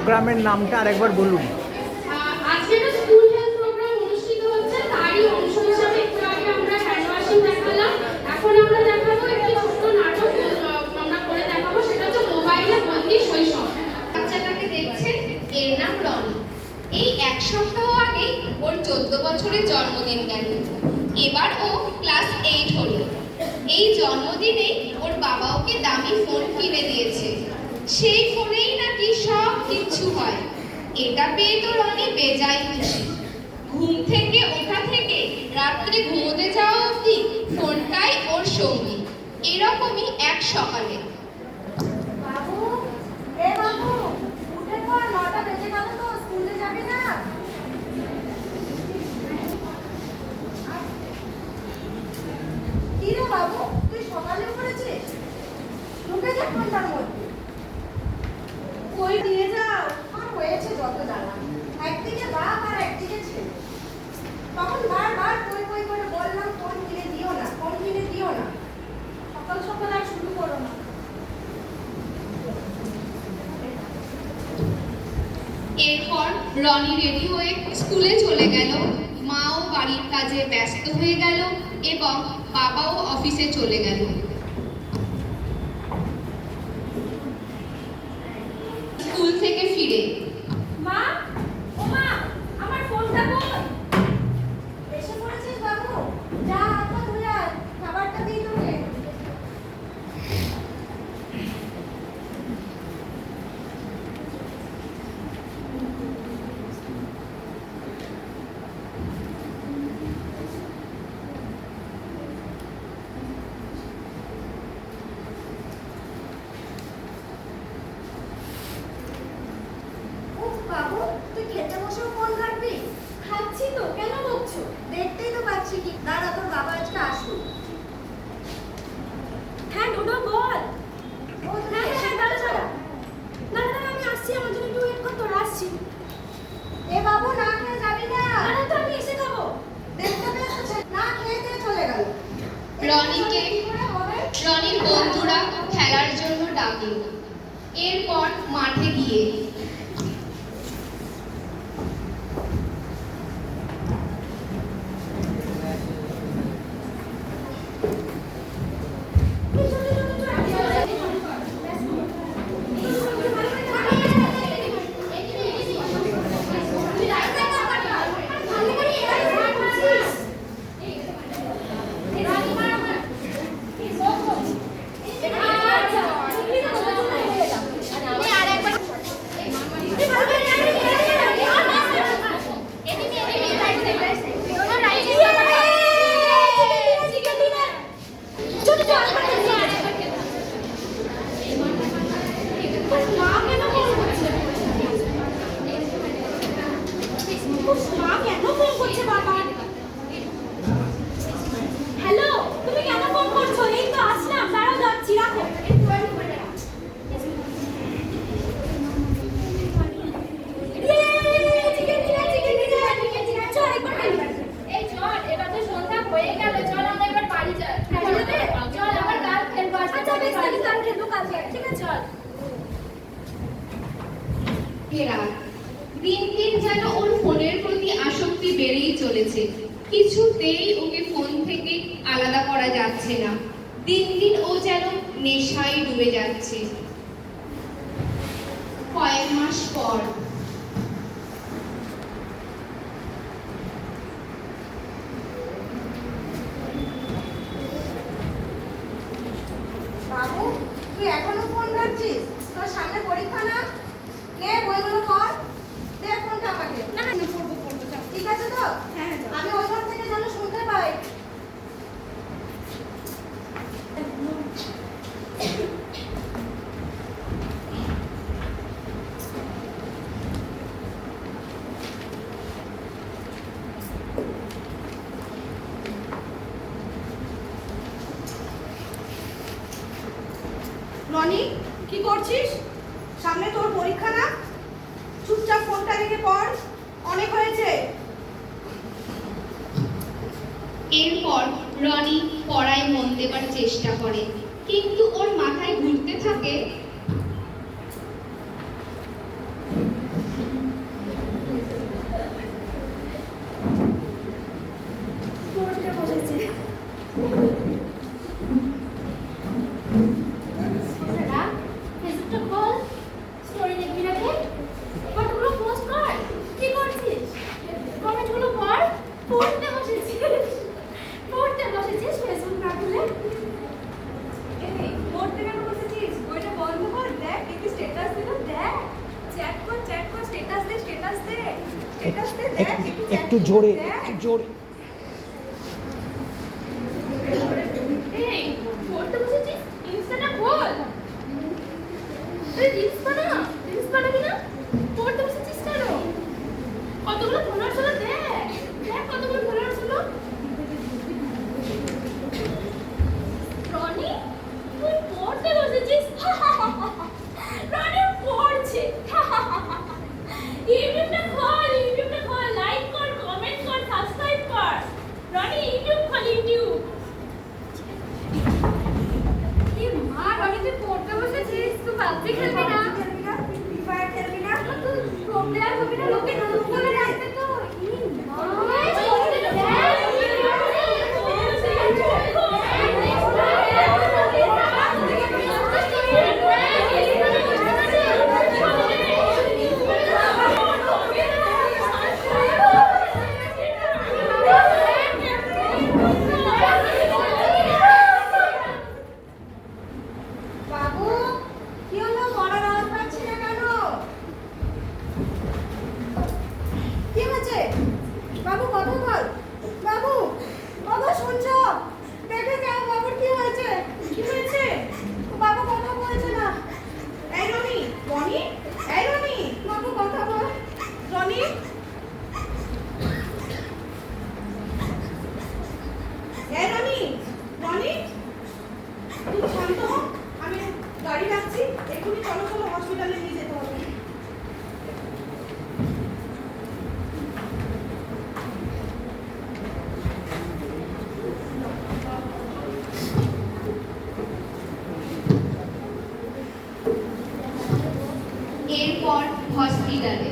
প্রোগ্রামের নামটা আরেকবার বলুন। জনি রেডি হয়ে স্কুলে চলে গেল। মাও বাড়ির কাজে ব্যস্ত হয়ে গেল এবং বাবাও অফিসে চলে গেল। তুই এখনও ফোন ঘাটছিস? তোর সামনে পরীক্ষা না? থেকে পর অনেক হয়েছে। এরপর রনি পড়ায় মন দেবার চেষ্টা করে, কিন্তু ওর মাথায় ঘুরতে থাকে একটু জোরে একটু জোরে। vida de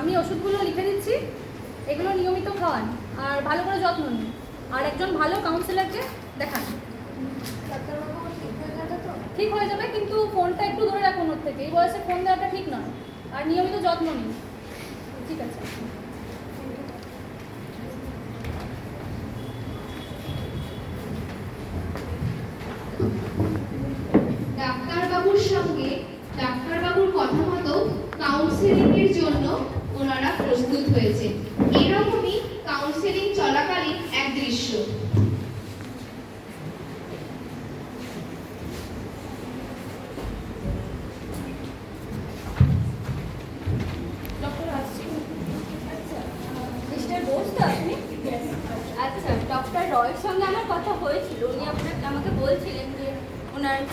আমি ওষুধগুলো লিখে দিচ্ছি, এগুলো নিয়মিত খাওয়ান, আর ভালো করে যত্ন নিন। আর একজন ভালো কাউন্সিলারকে দেখান। ঠিক হয়ে যাবে, কিন্তু ফোনটা একটু ধরে রাখুন ওর থেকে। এই বয়সে ফোন দেওয়াটা ঠিক নয়। আর নিয়মিত যত্ন নিন। ঠিক আছে।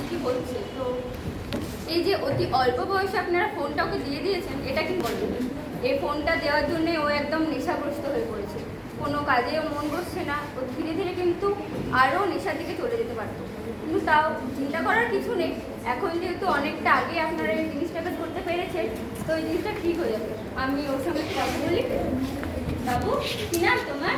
কি হচ্ছে? তো এই যে অতি অল্প বয়সে আপনারা ফোনটা ওকে দিয়ে দিয়েছেন, এটা কি বলবেন? এই ফোনটা দেওয়ার জন্যে ও একদম নেশাগ্রস্ত হয়ে পড়েছে। কোনো কাজে মন বসছে না। ও ধীরে ধীরে কিন্তু আরও নেশার দিকে চলে যেতে পারতো। কিন্তু তাও চিন্তা করার কিছু নেই। এখন যেহেতু অনেকটা আগে আপনারা এই জিনিসটাকে ধরতে পেরেছেন, তো এই জিনিসটা ঠিক হয়ে যাবে। আমি ওর সঙ্গে কথা বলি। বাবু, কি না তোমার?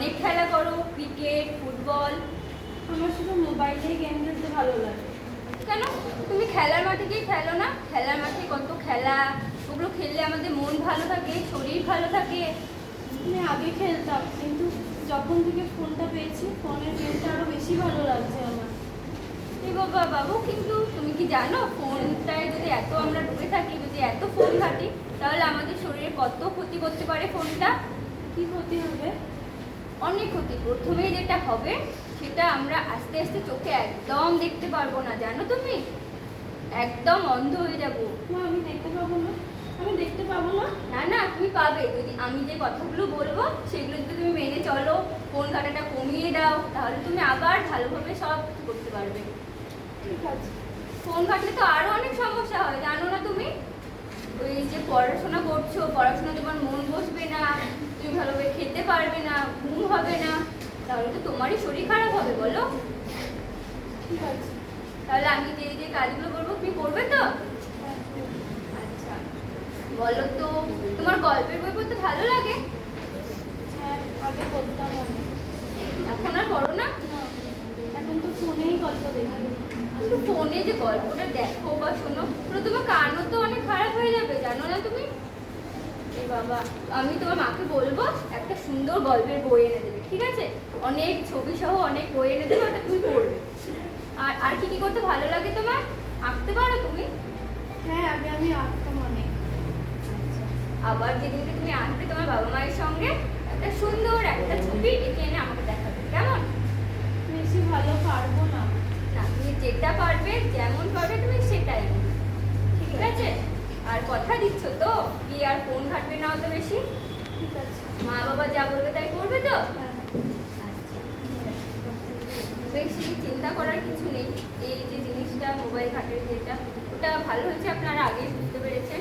অনেক খেলা করো ক্রিকেট ফুটবল আমার শুধু মোবাইলেই গেম খেলতে ভালো লাগে। কেন? তুমি খেলার মাঠে গিয়ে খেলো না? খেলার মাঠে কত খেলা? ওগুলো খেললে আমাদের মন ভালো থাকে শরীর ভালো থাকে। আমি আগে খেলতাম কিন্তু যখন থেকে ফোনটা পেয়েছি ফোনের গেমটা আরও বেশি ভালো লাগছে আমার। এই বাবা বাবু কিন্তু তুমি কি জানো ফোনটায় যদি এত আমরা ডুবে থাকি যদি এত ফোন ঘাটি তাহলে আমাদের শরীরে কত ক্ষতি করতে পারে ফোনটা? কি ক্ষতি হবে? অনেক ক্ষতি। প্রথমেই যেটা হবে সেটা আমরা আস্তে আস্তে চোখে একদম দেখতে পারব না জানো তুমি? একদম অন্ধ হয়ে যাব। আমি দেখতে পাবো না। আমি দেখতে পাবো না। না না তুমি পাবে। যদি আমি যে কথাগুলো বলব সেগুলো যদি তুমি মেনে চলো ফোন ঘাটাটা কমিয়ে দাও তাহলে তুমি আবার ভালোভাবে সব করতে পারবে। ঠিক আছে। ফোন ঘাটলে তো আরও অনেক সমস্যা হয় জানো না তুমি? ওই যে পড়াশোনা করছ পড়াশোনা তোমার মন বসবে না। তুমি ভালোভাবে খেতে পারবে না ঘুম হবে না তাহলে তো তোমারই শরীর খারাপ হবে বলো। ঠিক আছে। তাহলে আমি যে যে কাজগুলো করব তুমি করবে তো? আচ্ছা বলো তো তোমার গল্পের বই পড়তে ভালো লাগে? হ্যাঁ আগে এখন আর পড়ো না? এখন তো ফোনেই গল্প দেখি। ফোনে যে গল্পটা দেখো বা শোনো তোমার কানও তো অনেক খারাপ হয়ে যাবে জানো না তুমি? বাবা আমি তোমার মাকে বলব একটা সুন্দর গল্পের বই এনে দেবে ঠিক আছে? অনেক ছবি সহ অনেক বই এনে দেবে ওটা তুমি পড়বে। আর আর কি কি করতে ভালো লাগে তোমার? আঁকতে পারো তুমি? হ্যাঁ আগে আমি আঁকতাম অনেক। আবার যেদিনকে তুমি আসবে তোমার বাবা মায়ের সঙ্গে একটা সুন্দর একটা ছবি এঁকে এনে আমাকে দেখাবে কেমন? বেশি ভালো পারব না। না তুমি যেটা পারবে যেমন পারবে তুমি সেটাই আনবে। ঠিক আছে আর দিচ্ছ তো? কি আর ফোন ঘাটবে না অত বেশি? ঠিক আছে। মা বাবা যা বলবে তাই করবে তো? আচ্ছা। বেশি চিন্তা করার কিছু নেই। এই যে জিনিসটা, মোবাইল ঘাটের যেটা, ওটা ভালো হয়েছে আপনারা আগেই বুঝতে পেরেছেন।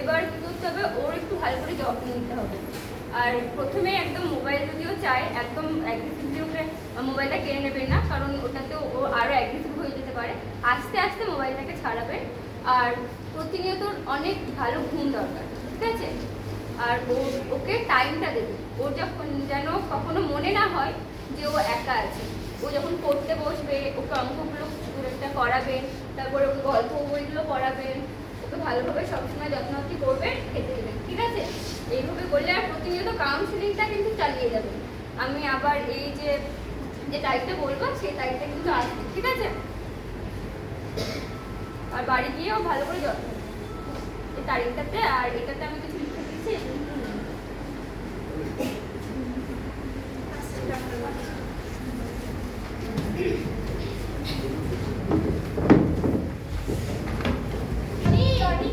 এবার কি করতে হবে? ওর একটু ভালো করে যত্ন নিতে হবে। আর প্রথমে একদম মোবাইল যদিও চায়, একদম অ্যাগ্রেসিভলি ওকে মোবাইলটা কেড়ে নেবেন না, কারণ ওটাতে ও আরও অ্যাগ্রেসিভ হয়ে যেতে পারে। আস্তে আস্তে মোবাইলটাকে ছাড়াবেন আর প্রতিনিয়ত অনেক ভালো ঘুম দরকার, ঠিক আছে? আর ও, ওকে টাইমটা দেবে। ওর যখন যেন কখনো মনে না হয় যে ও একা আছে। ও যখন পড়তে বসবে, ওকে অঙ্কগুলো একটা করাবেন তারপরে ওকে গল্প বইগুলো পড়াবেন ওকে ভালোভাবে সবসময় যত্নআত্তি করবেন খেতে দেবেন ঠিক আছে? এইভাবে করলে আর প্রতিনিয়ত কাউন্সিলিংটা কিন্তু চালিয়ে যাবেন আমি আবার এই যে যে তারিখটা বলব, সেই তারিখটা কিন্তু আসবে, ঠিক আছে? আর বাড়ি গিয়েও ভালো করে যত্ন। এই তারিখটাতে আর এটাতে আমি কিছু লিখে দিচ্ছি এগুলো নেবেন।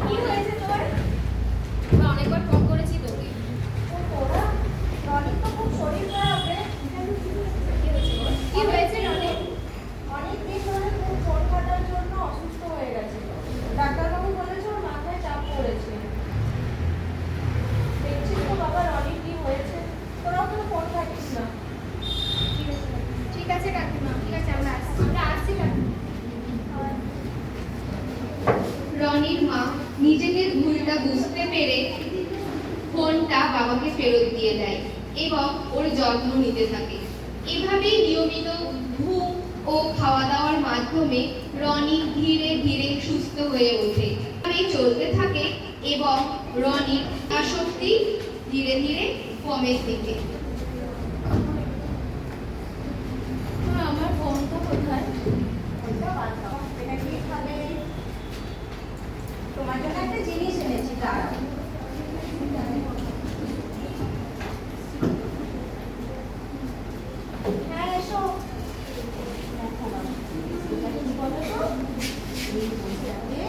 কি হয়েছে তোর আমরা অনেকবার ফোন করেছি তোকে ও তোরা রনির তো খুব শরীর খারাপ রে কি হয়েছে রনি অনেক দিন ধরে খুব ফোন কাটার জন্য অসুস্থ হয়ে গেছে ডাক্তারবাবু বলেছে ওর মাথায় চাপ পড়েছে দেখছিস তো বাবা রনির কি হয়েছে তোরাও কোনো ফোন থাকিস না ঠিক আছে কাকিমা ঠিক আছে আমরা আসছি আমরা আসছি কাকিমা রনির মা নিজেদের ভুলটা বুঝতে পেরে ফোনটা বাবাকে ফেরত দিয়ে দেয় এবং ওর যত্ন নিতে থাকে এভাবেই নিয়মিত ঘুম ও খাওয়া দাওয়ার মাধ্যমে রনি ধীরে ধীরে সুস্থ হয়ে ওঠে। চলতে থাকে এবং রনির আসক্তি ধীরে ধীরে কমের দিকে মা, আমার ফোনটা কোথায় ওইটা বাদ দাও এটা কি খাবে তোমার জন্য একটা জিনিস এনেছি দাঁড়াও হ্যাঁ এসো দেখো বাবা, এটা কি বলো তো? এই বইটাতে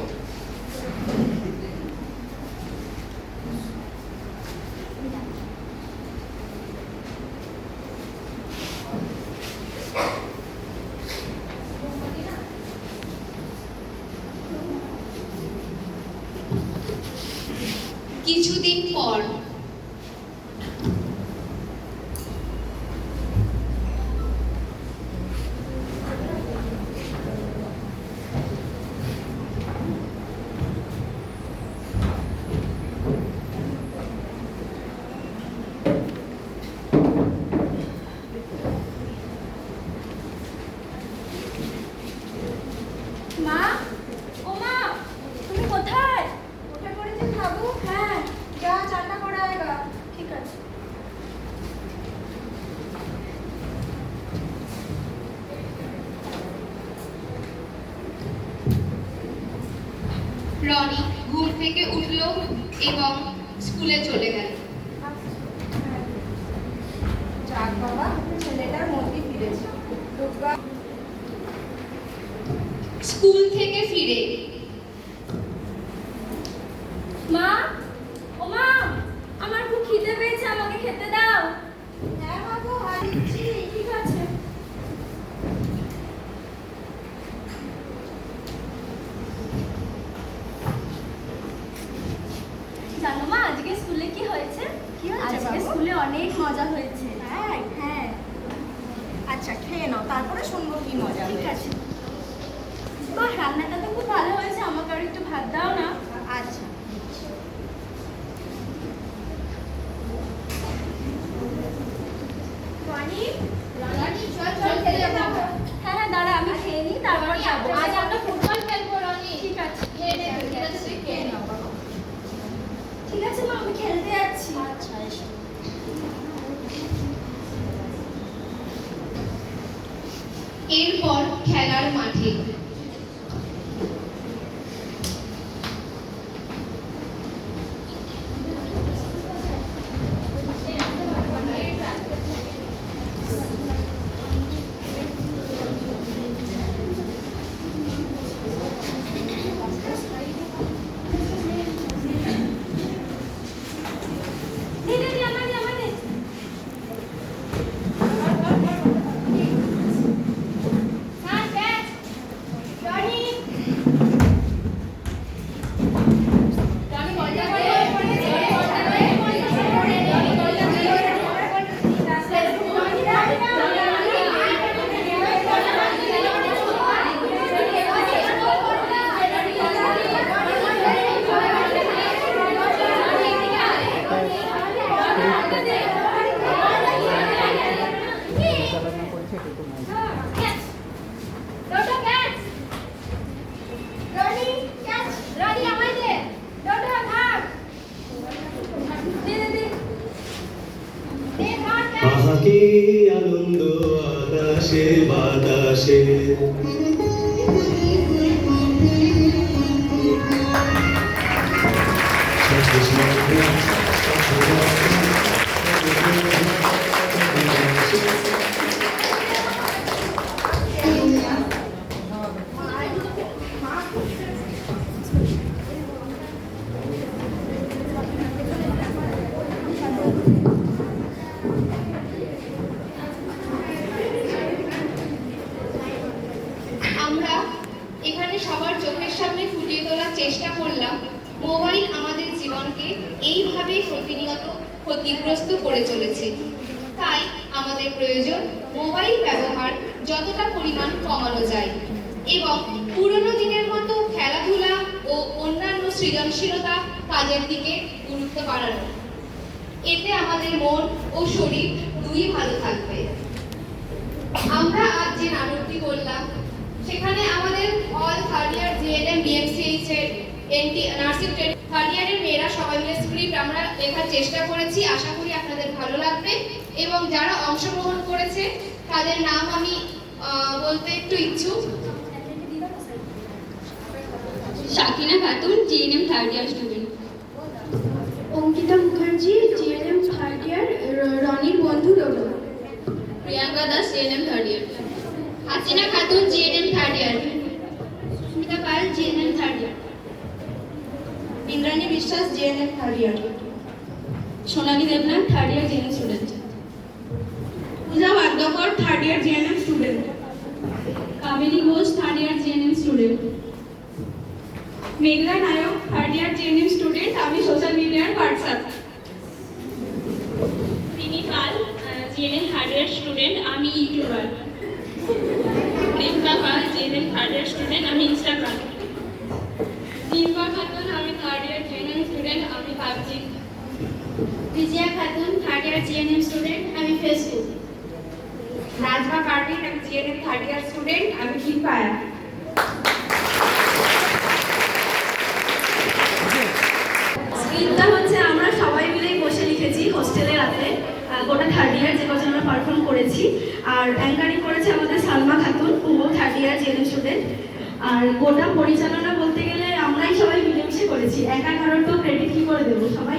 কিছুদিন পর রনি ঘুম থেকে উঠল এবং স্কুলে চলে গেল। যাক বাবা ছেলেটার মধ্যে ফিরেছে। স্কুল থেকে ফিরে মা ও মা আমার খুব খিদে পেয়েছে আমাকে খেতে দাও হ্যাঁ বাবু হারিয়েছি ঠিক আছে জানো মা আজকে স্কুলে কি হয়েছে কি হয়েছে আজকে বাবু? স্কুলে অনেক মজা হয়েছে হ্যাঁ হ্যাঁ আচ্ছা খেয়ে নাও তারপরে শুনব কি মজা ঠিক হয়েছে। আছে মা রান্নাটা তো খুব ভালো হয়েছে আমাকে আর একটু ভাত দাও না আচ্ছা রানী রনি চল চল খেলে যাব হ্যাঁ হ্যাঁ দাঁড়া আমি খেয়ে নিই তারপর যাব আজ আমরা ফুটবল খেলব রনি ঠিক আছে খেয়ে নে তুই, ঠিক আছে তুই খেয়ে নে ঠিক আছে মা আমি খেলতে যাচ্ছি আচ্ছা এসো এরপর খেলার মাঠে। você. করে তাই আমাদের প্রয়োজন মোবাইল ব্যবহার যতটা পরিমাণ কমানো যায়। এবং পুরনো দিনের মতো খেলাধুলা ও অন্যান্য সৃজনশীলতা কাজের দিকে গুরুত্ব বাড়ানো। এতে আমাদের মন ও শরীর দুই ভালো থাকবে। আমরা আজ যে নাটকটি করলাম, সেখানে আমাদের all third year GNM BMCH এর এনটি নার্সিং থার্ড ইয়ারের মেয়েরা সবাই মিলে স্ক্রিপ্ট আমরা লেখার চেষ্টা করেছি। আশা করি আপনাদের ভালো লাগবে। এবং যারা অংশগ্রহণ করেছে তাদের নাম আমি আহ, বলতে একটু ইচ্ছুক। Shakina Khatun GNM third year student Ankita Mukherjee GNM third year রনির বন্ধু Dodo Priyanka Das GNM third year Hasina Khatun GNM third year Sumita Pal GNM third year Indrani Biswas GNM third year Sonali Debnath third year GNM student Puja Badyakar third year GNM student Kamini Ghosh third year GNM student Meghla Nayak third year GNM student আমি social মিডিয়ার WhatsApp Rimi Pal GNM third year student আমি YouTuber. Pal GNM third year student আমি Instagram Dinkar Khatun আমি third year GNM student আমি PUBG Bijoya Khatun third year GNM student আমি Facebook Najma Parvin আমি GNM third year student আমি fire স্ক্রিপ্টটা হচ্ছে আমরা সবাই মিলে বসে লিখেছি হোস্টেলে রাতে। গোটা থার্ড ইয়ার যে কজন আমরা পারফর্ম করেছি। আর অ্যাঙ্কারিং করেছে আমাদের সালমা খাতুন ও থার্ড ইয়ার জেএনএম স্টুডেন্ট আর গোটা পরিচালনা বলতে গেলে আমরাই সবাই মিলে করেছি। একা কারোর তো ক্রেডিট কি করে দেবো? সবাই